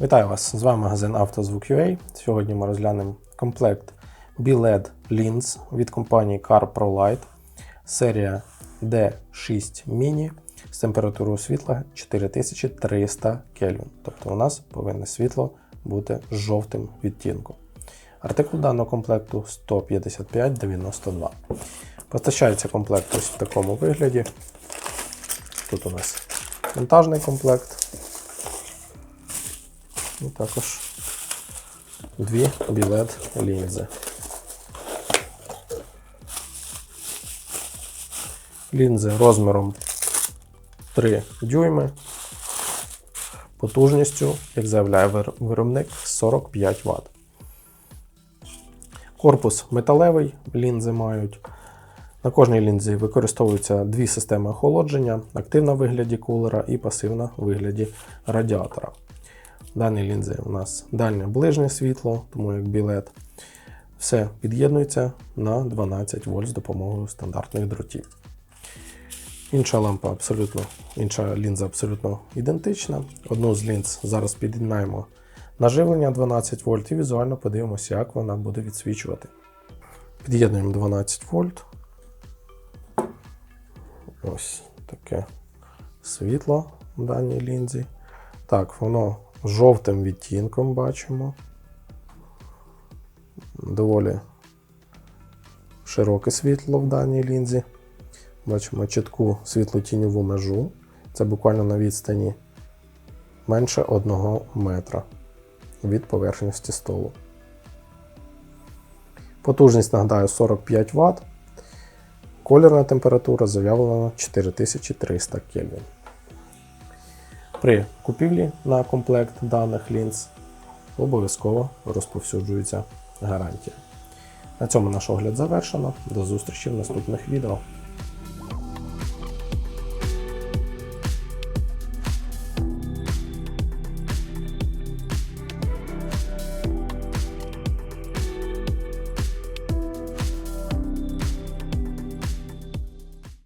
Вітаю вас! З вами магазин «Автозвук.UA». Сьогодні ми розглянемо комплект B-LED Lens від компанії Car Pro Light, серія D6 Mini з температурою світла 4300 Кельвін. Тобто у нас повинне світло бути жовтим відтінком. Артикул даного комплекту 15592. Постачається комплект ось в такому вигляді. Тут у нас монтажний комплект. І також дві білет лінзи. Лінзи розміром 3 дюйми, потужністю, як заявляє виробник, 45 Вт. Корпус металевий, лінзи мають. На кожній лінзі використовуються дві системи охолодження: активна в вигляді кулера і пасивна в вигляді радіатора. В даній лінзі у нас дальнє ближнє світло, тому як білет. Все під'єднується на 12 вольт з допомогою стандартних дротів. Інша лампа абсолютно, інша лінза абсолютно ідентична. Одну з лінз зараз під'єднаємо на живлення 12 вольт і візуально подивимося, як вона буде відсвічувати. Під'єднуємо 12 вольт. Ось таке світло даній лінзі. Так, воно жовтим відтінком бачимо. Доволі широке світло в даній лінзі. Бачимо чітку світло-тіньову межу. Це буквально на відстані менше 1 метра від поверхності столу. Потужність, нагадаю, 45 Вт. Колірна температура заявлена 4300 Кельвін. При купівлі на комплект даних лінз обов'язково розповсюджується гарантія. На цьому наш огляд завершено. До зустрічі в наступних відео.